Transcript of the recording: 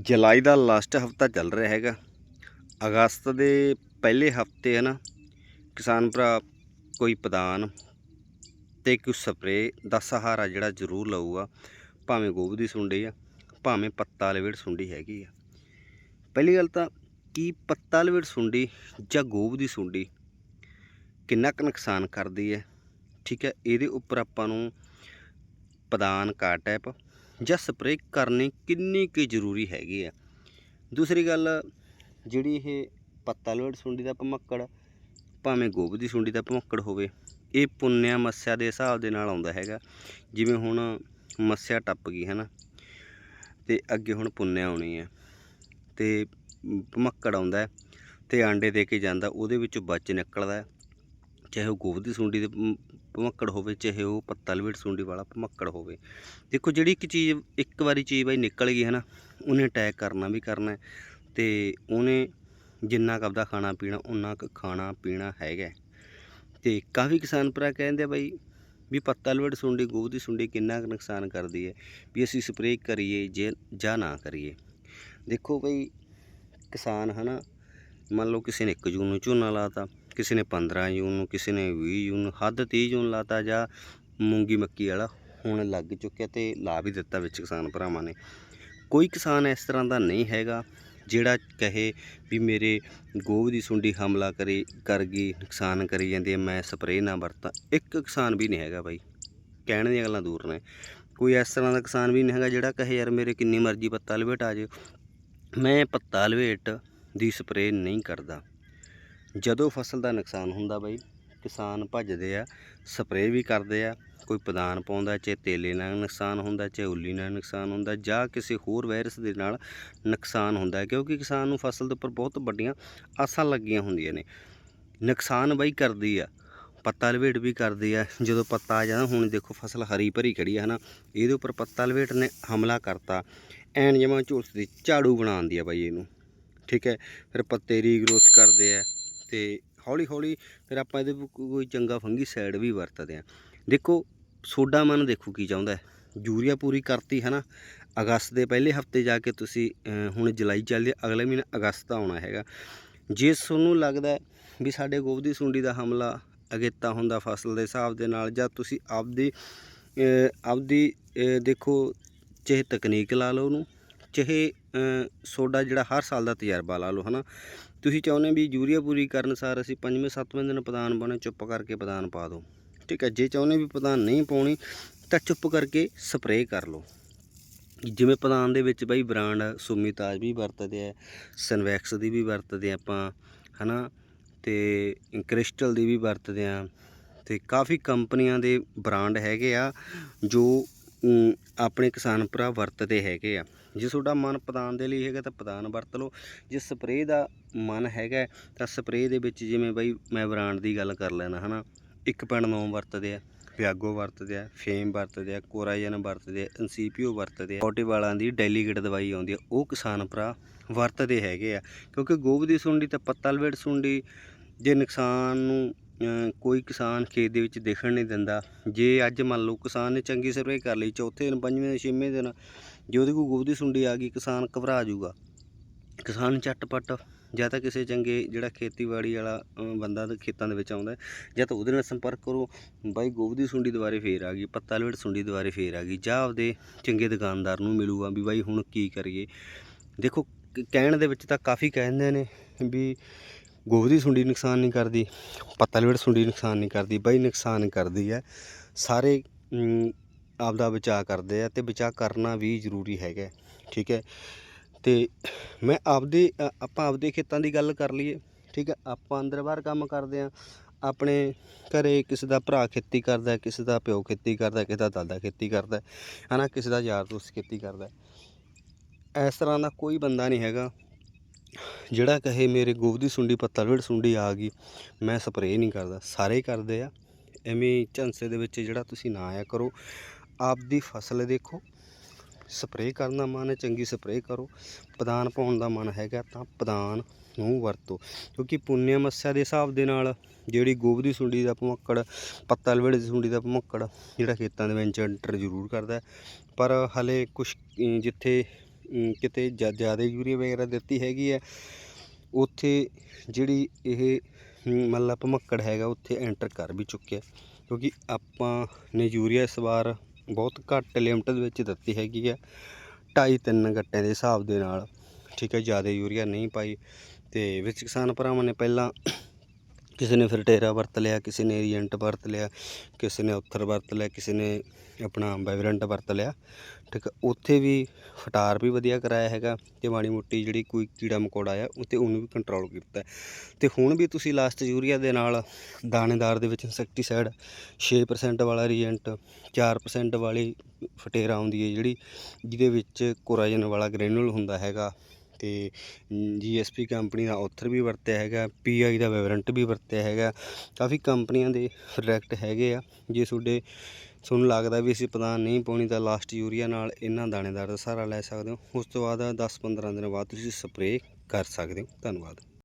ਜੁਲਾਈ ਦਾ last ਹਫਤਾ ਚੱਲ ਰਿਹਾ ਹੈਗਾ। ਅਗਸਤ ਦੇ ਪਹਿਲੇ ਹਫ਼ਤੇ ਹੈ ਨਾ ਕਿਸਾਨ ਭਰਾ ਕੋਈ ਪਦਾਨ ਤੇ ਕੋਈ ਸਪਰੇ ਦਾ ਸਹਾਰਾ ਜਿਹੜਾ ਜ਼ਰੂਰ ਲਊਗਾ, ਭਾਵੇਂ ਗੋਭ ਦੀ ਸੁੰਡੀ ਆ, ਭਾਵੇਂ ਪੱਤਾ ਲਵੇੜ ਸੁੰਡੀ ਹੈਗੀ ਆ। ਪਹਿਲੀ ਗੱਲ ਤਾਂ ਕੀ ਪੱਤਾ ਲਵੇੜ ਸੁੰਡੀ ਜਾਂ ਗੋਭ ਦੀ ਸੁੰਡੀ ਕਿੰਨਾ ਕੁ ਨੁਕਸਾਨ ਕਰਦੀ ਹੈ? ਠੀਕ ਹੈ, ਇਹਦੇ ਉੱਪਰ ਆਪਾਂ ਨੂੰ ਪਦਾਨ ਕਾ ਟੈਪ ਜਾਂ ਸਪਰੇਅ ਕਰਨੀ ਕਿੰਨੀ ਕੁ ਜ਼ਰੂਰੀ ਹੈਗੀ ਆ। ਦੂਸਰੀ ਗੱਲ, ਜਿਹੜੀ ਇਹ ਪੱਤਾ ਲੋੜ ਸੁੰਡੀ ਦਾ ਭਮੱਕੜ, ਭਾਵੇਂ ਗੋਭ ਦੀ ਸੁੰਡੀ ਦਾ ਭਮੱਕੜ ਹੋਵੇ, ਇਹ ਪੁੰਨਿਆ ਮੱਸਿਆ ਦੇ ਹਿਸਾਬ ਦੇ ਨਾਲ ਆਉਂਦਾ ਹੈਗਾ। ਜਿਵੇਂ ਹੁਣ ਮੱਸਿਆ ਟੱਪ ਗਈ ਹੈ ਨਾ ਤੇ ਅੱਗੇ ਹੁਣ ਪੁੰਨਿਆ ਆਉਣੀ ਹੈ ਤੇ ਭਮੱਕੜ ਆਉਂਦਾ ਹੈ, ਤੇ ਆਂਡੇ ਦੇ ਕੇ ਜਾਂਦਾ, ਉਹਦੇ ਵਿੱਚੋਂ ਬੱਚ ਨਿਕਲਦਾ ਚਾਹੇ ਉਹ ਗੋਭ ਦੀ ਸੁੰਡੀ ਦੇ ਭਮੱਕੜ ਹੋਵੇ, ਚਾਹੇ ਉਹ ਪੱਤਾ ਲਵੇਟ ਸੁੰਡੀ ਵਾਲਾ ਭਮੱਕੜ ਹੋਵੇ ਦੇਖੋ, ਜਿਹੜੀ ਇੱਕ ਚੀਜ਼, ਇੱਕ ਵਾਰੀ ਚੀਜ਼ ਬਾਈ ਨਿਕਲ ਗਈ ਹੈ ਨਾ, ਉਹਨੇ ਅਟੈਕ ਕਰਨਾ ਵੀ ਕਰਨਾ ਹੈ ਤੇ ਉਹਨੇ ਜਿੰਨਾ ਕੁ ਆਪਦਾ ਖਾਣਾ ਪੀਣਾ ਉਨਾ ਕੁ ਖਾਣਾ ਪੀਣਾ ਹੈਗਾ ਹੈ। ਤੇ ਕਾਫੀ ਕਿਸਾਨ ਭਰਾ ਕਹਿੰਦੇ ਆ ਬਾਈ ਵੀ ਪੱਤਾ ਲਵੇਟ ਸੁੰਡੀ, ਗੋਭ ਦੀ ਸੁੰਡੀ ਕਿੰਨਾ ਕੁ ਨੁਕਸਾਨ ਕਰਦੀ ਹੈ, ਵੀ ਅਸੀਂ ਸਪਰੇਅ ਕਰੀਏ ਜੇ, ਜਾਂ ਨਾ ਕਰੀਏ ਦੇਖੋ ਬਈ, ਕਿਸਾਨ ਹਨਾ ਮੰਨ ਲਓ ਕਿਸੇ ਨੇ 1 ਜੂਨ ਨੂੰ ਝੋਨਾ ਲਾਤਾ ਕਿਸੇ ਨੇ 15 ਜੂਨ ਨੂੰ, ਕਿਸੇ ਨੇ 20 ਜੂਨ ਨੂੰ, ਹੱਦ 30 ਜੂਨ ਲਾਤਾ ਜਾਂ ਮੂੰਗੀ ਮੱਕੀ ਵਾਲਾ, ਹੁਣ ਲੱਗ ਚੁੱਕਿਆ ਤੇ ਲਾ ਵੀ ਦਿੱਤਾ ਵਿੱਚ ਕਿਸਾਨ ਭਰਾਵਾਂ ਨੇ। ਕੋਈ ਕਿਸਾਨ ਇਸ ਤਰ੍ਹਾਂ ਦਾ ਨਹੀਂ ਹੈਗਾ ਜਿਹੜਾ ਕਹੇ ਵੀ ਮੇਰੇ ਗੋਭ ਦੀ ਸੁੰਡੀ ਹਮਲਾ ਕਰੇ, ਕਰ ਗਈ, ਨੁਕਸਾਨ ਕਰੀ ਜਾਂਦੀ ਹੈ, ਮੈਂ ਸਪਰੇਅ ਨਾ ਵਰਤਾਂ। ਇੱਕ ਕਿਸਾਨ ਵੀ ਨਹੀਂ ਹੈਗਾ ਬਾਈ। ਕਹਿਣ ਦੀਆਂ ਗੱਲਾਂ ਦੂਰ ਨੇ। ਕੋਈ ਇਸ ਤਰ੍ਹਾਂ ਦਾ ਕਿਸਾਨ ਵੀ ਨਹੀਂ ਹੈਗਾ ਜਿਹੜਾ ਕਹੇ, ਯਾਰ ਮੇਰੇ ਕਿੰਨੀ ਮਰਜ਼ੀ ਪੱਤਾ ਲਵੇਟ ਆ ਜੇ ਮੈਂ ਪੱਤਾ ਲਵੇਟ ਦੀ ਸਪਰੇਅ ਨਹੀਂ ਕਰਦਾ। ਜਦੋਂ ਫਸਲ ਦਾ ਨੁਕਸਾਨ ਹੁੰਦਾ ਬਾਈ, ਕਿਸਾਨ ਭੱਜਦੇ ਆ, ਸਪਰੇਅ ਵੀ ਕਰਦੇ ਆ, ਕੋਈ ਪਦਾਨ ਪਾਉਂਦਾ, ਚਾਹੇ ਤੇਲੇ ਨਾਲ ਨੁਕਸਾਨ ਹੁੰਦਾ, ਚਾਹੇ ਉੱਲੀ ਨਾਲ ਨੁਕਸਾਨ ਹੁੰਦਾ, ਜਾਂ ਕਿਸੇ ਹੋਰ ਵਾਇਰਸ ਦੇ ਨਾਲ ਨੁਕਸਾਨ ਹੁੰਦਾ ਕਿਉਂਕਿ ਕਿਸਾਨ ਨੂੰ ਫਸਲ ਦੇ ਉੱਪਰ ਬਹੁਤ ਵੱਡੀਆਂ ਆਸਾਂ ਲੱਗੀਆਂ ਹੁੰਦੀਆਂ ਨੇ। ਨੁਕਸਾਨ ਬਾਈ ਕਰਦੀ ਆ, ਪੱਤਾ ਲਵੇਟ ਵੀ ਕਰਦੀ ਆ, ਜਦੋਂ ਪੱਤਾ ਆ ਜਾਂਦਾ, ਹੁਣ ਦੇਖੋ ਫਸਲ ਹਰੀ ਭਰੀ ਖੜੀ ਆ, ਹਨਾ। ਇਹਦੇ ਉੱਪਰ ਪੱਤਾ ਲਵੇਟ ਨੇ ਹਮਲਾ ਕਰਤਾ, ਐਨ ਜਮਾ ਝੁਲਸ ਦੀ ਝਾੜੂ ਬਣਾਉਂਦੀ ਆ ਬਾਈ ਇਹਨੂੰ, ਠੀਕ ਹੈ। ਫਿਰ ਪੱਤੇ ਰੀਗਰੋਥ ਕਰਦੇ ਆ ਤੇ ਹੌਲੀ ਹੌਲੀ ਫਿਰ ਆਪਾਂ ਇਹਦੇ ਕੋਈ ਚੰਗਾ ਫੰਗੀ ਸਾਈਡ ਵੀ ਵਰਤਦੇ ਆ ਦੇਖੋ, ਸੋਡਾ ਮਨ ਦੇਖੋ ਕੀ ਚਾਹੁੰਦਾ ਹੈ। ਯੂਰੀਆ ਪੂਰੀ ਕਰਤੀ ਹੈ ਨਾ ਅਗਸਤ ਦੇ ਪਹਿਲੇ ਹਫ਼ਤੇ ਜਾ ਕੇ ਤੁਸੀਂ ਹੁਣ ਜੁਲਾਈ ਚੱਲਦੀ ਅਗਲੇ ਮਹੀਨੇ ਅਗਸਤ ਆਉਣਾ ਹੈਗਾ। ਜੇ ਤੁਹਾਨੂੰ ਲੱਗਦਾ ਵੀ ਸਾਡੇ ਗੋਭ ਸੁੰਡੀ ਦਾ ਹਮਲਾ ਅਗੇਤਾ ਹੁੰਦਾ ਫਸਲ ਦੇ ਹਿਸਾਬ ਦੇ ਨਾਲ, ਜਾਂ ਤੁਸੀਂ ਆਪਦੀ ਆਪਦੀ ਦੇਖੋ, ਚਾਹੇ ਤਕਨੀਕ ਲਾ ਲਓ ਉਹਨੂੰ, ਚਾਹੇ ਸੋਡਾ ਜਿਹੜਾ ਹਰ ਸਾਲ ਦਾ ਤਜਰਬਾ ਲਾ ਲਓ, ਹਨਾ? ਤੁਸੀਂ ਚਾਹੁੰਦੇ ਵੀ ਯੂਰੀਆ ਪੂਰੀ ਕਰਨ ਸਾਰ ਅਸੀਂ ਪੰਜਵੇਂ, ਸੱਤਵੇਂ ਦਿਨ ਪ੍ਰਧਾਨ ਬਣੇ ਚੁੱਪ ਕਰਕੇ ਪ੍ਰਧਾਨ ਪਾ ਦਿਓ। ਠੀਕ ਹੈ, ਜੇ ਚਾਹੁੰਦੇ ਵੀ ਪ੍ਰਧਾਨ ਨਹੀਂ ਪਾਉਣੀ, ਤਾਂ ਚੁੱਪ ਕਰਕੇ ਸਪਰੇਅ ਕਰ ਲਓ। ਜਿਵੇਂ ਪ੍ਰਧਾਨ ਦੇ ਵਿੱਚ ਬਾਈ ਬ੍ਰਾਂਡ ਸੁਮੀ ਤਾਜ ਵੀ ਵਰਤਦੇ ਆ, ਸਨਵੈਕਸ ਦੀ ਵੀ ਵਰਤਦੇ ਆ ਆਪਾਂ, ਹਨਾ? ਤੇ ਕ੍ਰਿਸਟਲ ਦੀ ਵੀ ਵਰਤਦੇ ਆ, ਤੇ ਕਾਫੀ ਕੰਪਨੀਆਂ ਦੇ ਬ੍ਰਾਂਡ ਹੈਗੇ ਆ, ਜੋ ਆਪਣੇ ਕਿਸਾਨ ਭਰਾ ਵਰਤਦੇ ਹੈਗੇ ਆ। ਜੇ ਤੁਹਾਡਾ ਮਨ ਪਦਾਨ ਦੇ ਲਈ ਹੈਗਾ ਤਾਂ ਪਦਾਨ ਵਰਤ ਲਓ। ਜੇ ਸਪਰੇਅ ਦਾ ਮਨ ਹੈਗਾ ਤਾਂ ਸਪਰੇਅ ਦੇ ਵਿੱਚ ਜਿਵੇਂ ਬਈ ਮੈਂ ਬ੍ਰਾਂਡ ਦੀ ਗੱਲ ਕਰ ਲੈਣਾ ਹਨਾ। 1.9 ਵਰਤਦੇ ਆ ਵਿਆਗੋ ਵਰਤਦੇ ਆ, ਫੇਮ ਵਰਤਦੇ ਆ, ਕੋਰਾਜਨ ਵਰਤਦੇ ਆ, ਐਨਸੀਪੀਓ ਵਰਤਦੇ ਆ। ਪੋਟੀ ਵਾਲਾਂ ਦੀ ਡੈਲੀਗੇਟ ਦਵਾਈ ਆਉਂਦੀ ਆ, ਉਹ ਕਿਸਾਨ ਭਰਾ ਵਰਤਦੇ ਹੈਗੇ ਆ। ਕਿਉਂਕਿ ਗੋਭ ਦੀ ਸੁੰਡੀ ਤੇ ਪੱਤਾ ਲਵੇਟ ਸੁੰਡੀ, ਜੇ ਨੁਕਸਾਨ ਨੂੰ ਕੋਈ ਕਿਸਾਨ ਖੇਤ ਦੇ ਵਿੱਚ ਦੇਖਣ ਨਹੀਂ ਦਿੰਦਾ। ਜੇ ਅੱਜ ਮੰਨ ਲਓ ਕਿਸਾਨ ਨੇ ਚੰਗੀ ਸਪਰੇਅ ਕਰ ਲਈ, ਚੌਥੇ ਦਿਨ, ਪੰਜਵੇਂ ਦਿਨ, ਛੇਵੇਂ ਦਿਨ, ਜੇ ਉਹਦੇ ਕੋਲ ਗੋਭ ਦੀ ਸੁੰਡੀ ਆ ਗਈ, ਕਿਸਾਨ ਘਬਰਾ ਜਾਊਗਾ। ਕਿਸਾਨ ਝਟਪਟ ਜਾਂ ਤਾਂ ਕਿਸੇ ਚੰਗੇ ਜਿਹੜਾ ਖੇਤੀਬਾੜੀ ਵਾਲਾ ਬੰਦਾ ਤੇ ਖੇਤਾਂ ਦੇ ਵਿੱਚ ਆਉਂਦਾ ਜਾਂ ਤਾਂ ਉਹਦੇ ਨਾਲ ਸੰਪਰਕ ਕਰੋ, ਬਾਈ ਗੋਭ ਦੀ ਸੁੰਡੀ ਦੁਬਾਰੇ ਫੇਰ ਆ ਗਈ ਪੱਤਾ ਲਵੇਟ ਸੁੰਡੀ ਦੁਬਾਰੇ ਫੇਰ ਆ ਗਈ, ਜਾਂ ਆਪਦੇ ਚੰਗੇ ਦੁਕਾਨਦਾਰ ਨੂੰ ਮਿਲੂਗਾ ਵੀ ਬਾਈ ਹੁਣ ਕੀ ਕਰੀਏ। ਦੇਖੋ, ਕ- ਕਹਿਣ ਦੇ ਵਿੱਚ ਤਾਂ ਕਾਫੀ ਕਹਿੰਦੇ ਨੇ ਵੀ ਗੋਭ ਦੀ ਸੁੰਡੀ ਨੁਕਸਾਨ ਨਹੀਂ ਕਰਦੀ ਪੱਤਾ ਸੁੰਡੀ ਨੁਕਸਾਨ ਨਹੀਂ ਕਰਦੀ ਬਈ ਨੁਕਸਾਨ ਕਰਦੀ ਹੈ। ਸਾਰੇ ਅਮ, ਆਪਦਾ ਬਚਾਅ ਕਰਦੇ ਆ ਤੇ ਬਚਾਅ ਕਰਨਾ ਵੀ ਜ਼ਰੂਰੀ ਹੈਗਾ ਠੀਕ ਹੈ। ਤੇ ਮੈਂ ਆਪਦੇ ਆਪਾਂ ਆਪਦੇ ਖੇਤਾਂ ਦੀ ਗੱਲ ਕਰ ਲਈਏ ਠੀਕ ਹੈ। ਆਪਾਂ ਅੰਦਰ ਬਾਹਰ ਕੰਮ ਕਰਦੇ ਆ ਆਪਣੇ ਘਰੇ ਕਿਸੇ ਦਾ ਭਰਾ ਖੇਤੀ ਕਰਦਾ ਕਿਸੇ ਦਾ ਪਿਓ ਖੇਤੀ ਕਰਦਾ ਕਿਸੇ ਦਾ ਦਾਦਾ ਖੇਤੀ ਕਰਦਾ ਹੈ, ਹਨਾ ਕਿਸੇ ਦਾ ਯਾਰ ਦੋਸਤ ਖੇਤੀ ਕਰਦਾ। ਇਸ ਤਰ੍ਹਾਂ ਦਾ ਕੋਈ ਬੰਦਾ ਨਹੀਂ ਹੈਗਾ। ਜਿਹੜਾ ਕਹੇ ਮੇਰੇ ਗੋਭ ਦੀ ਸੁੰਡੀ ਪੱਤਾ ਸੁੰਡੀ ਆ ਗਈ, ਮੈਂ ਸਪਰੇਅ ਨਹੀਂ ਕਰਦਾ। ਸਾਰੇ ਕਰਦੇ ਆ। ਐਵੇਂ ਝਾਂਸੇ ਦੇ ਵਿੱਚ ਜਿਹੜਾ ਤੁਸੀਂ ਨਾ ਆਇਆ ਕਰੋ। ਆਪਦੀ ਫਸਲ ਦੇਖੋ। ਸਪਰੇਅ ਕਰਨ ਦਾ ਮਨ ਹੈ, ਚੰਗੀ ਸਪਰੇਅ ਕਰੋ। ਪਦਾਨ ਪਾਉਣ ਦਾ ਮਨ ਹੈਗਾ ਤਾਂ ਪਦਾਨ ਨੂੰ ਵਰਤੋ। ਕਿਉਂਕਿ ਪੁੰਨਿਆ ਮੱਸਿਆ ਦੇ ਹਿਸਾਬ ਦੇ ਨਾਲ ਜਿਹੜੀ ਗੋਭ ਦੀ ਸੁੰਡੀ ਦਾ ਭਮੱਕੜ ਪੱਤਾ ਲਵੇੜ ਦੀ ਸੁੰਡੀ ਦਾ ਭਮੱਕੜ, ਜਿਹੜਾ ਖੇਤਾਂ ਦੇ ਵਿੱਚ ਐਂਟਰ ਜ਼ਰੂਰ ਕਰਦਾ ਪਰ ਹਲੇ ਕੁਝ ਜਿੱਥੇ ਕਿਤੇ ਜ਼ਿਆਦਾ ਯੂਰੀਆ ਵਗੈਰਾ ਦਿੱਤੀ ਹੈਗੀ ਹੈ। ਉੱਥੇ ਜਿਹੜੀ ਇਹ ਮਤਲਬ ਭਮੱਕੜ ਹੈਗਾ, ਉੱਥੇ ਐਂਟਰ ਕਰ ਵੀ ਚੁੱਕਿਆ ਕਿਉਂਕਿ ਆਪਾਂ ਨੇ ਯੂਰੀਆ ਇਸ ਵਾਰ ਬਹੁਤ ਘੱਟ ਲਿਮਟ ਦੇ ਵਿੱਚ ਦਿੱਤੀ ਹੈਗੀ ਹੈ, ਢਾਈ ਤਿੰਨ ਗੱਟਿਆਂ ਦੇ ਹਿਸਾਬ ਦੇ ਨਾਲ। ਠੀਕ ਹੈ, ਜ਼ਿਆਦਾ ਯੂਰੀਆ ਨਹੀਂ ਪਾਈ। ਤੇ ਵਿੱਚ ਕਿਸਾਨ ਭਰਾਵਾਂ ਨੇ ਪਹਿਲਾਂ ਕਿਸੇ ਨੇ ਫਿਰ ਟੇਰਾ ਵਰਤ ਲਿਆ, ਕਿਸੇ ਨੇ ਏਜੰਟ ਵਰਤ ਲਿਆ, ਕਿਸੇ ਨੇ ਉੱਥਰ ਵਰਤ ਲਿਆ, ਕਿਸੇ ਨੇ ਆਪਣਾ ਵਾਈਬਰੈਂਟ ਵਰਤ ਲਿਆ ਠੀਕ ਹੈ ਉੱਥੇ ਵੀ ਫਟਾਰ ਵੀ ਵਧੀਆ ਕਰਾਇਆ ਹੈਗਾ ਤੇ ਮਾੜੀ ਮੋਟੀ ਜਿਹੜੀ ਕੋਈ ਕੀੜਾ ਮਕੌੜਾ ਆ ਉੱਤੇ ਉਹਨੂੰ ਵੀ ਕੰਟਰੋਲ ਕੀਤਾ ਹੈ। ਤੇ ਹੁਣ ਵੀ ਤੁਸੀਂ ਲਾਸਟ ਯੂਰੀਆ ਦੇ ਨਾਲ ਦਾਣੇਦਾਰ ਦੇ ਵਿੱਚ ਇਨਸੈਕਟੀਸਾਈਡ 6% ਵਾਲਾ ਰੀਜੈਂਟ 4% ਵਾਲੀ ਫਟੇਰਾ ਆਉਂਦੀ ਹੈ ਜਿਹੜੀ, ਜਿਹਦੇ ਵਿੱਚ ਕੋਰਾਜਨ ਵਾਲਾ ਗ੍ਰੈਨੂਲ ਹੁੰਦਾ ਹੈਗਾ ਤੇ ਜੀਐਸਪੀ ਕੰਪਨੀ ਦਾ ਆਥਰ ਵੀ ਵਰਤਿਆ ਹੈਗਾ ਪੀਆਈ ਦਾ ਵਾਇਬਰੈਂਟ ਵੀ ਵਰਤਿਆ ਹੈਗਾ। ਕਾਫੀ ਕੰਪਨੀਆਂ ਦੇ ਪ੍ਰੋਡਕਟ ਹੈਗੇ ਆ। ਜੇ ਤੁਹਾਡੇ ਤੁਹਾਨੂੰ ਲੱਗਦਾ ਵੀ ਅਸੀਂ ਪ੍ਰਦਾਨ ਨਹੀਂ ਪਾਉਣੀ ਤਾਂ ਲਾਸਟ ਯੂਰੀਆ ਨਾਲ ਇਹਨਾਂ ਦਾਣੇਦਾਰ ਦਾ ਸਹਾਰਾ ਲੈ ਸਕਦੇ ਹੋ। ਉਸ ਤੋਂ ਬਾਅਦ 10-15 ਦਿਨ ਬਾਅਦ ਤੁਸੀਂ ਸਪਰੇਅ ਕਰ ਸਕਦੇ ਹੋ। ਧੰਨਵਾਦ।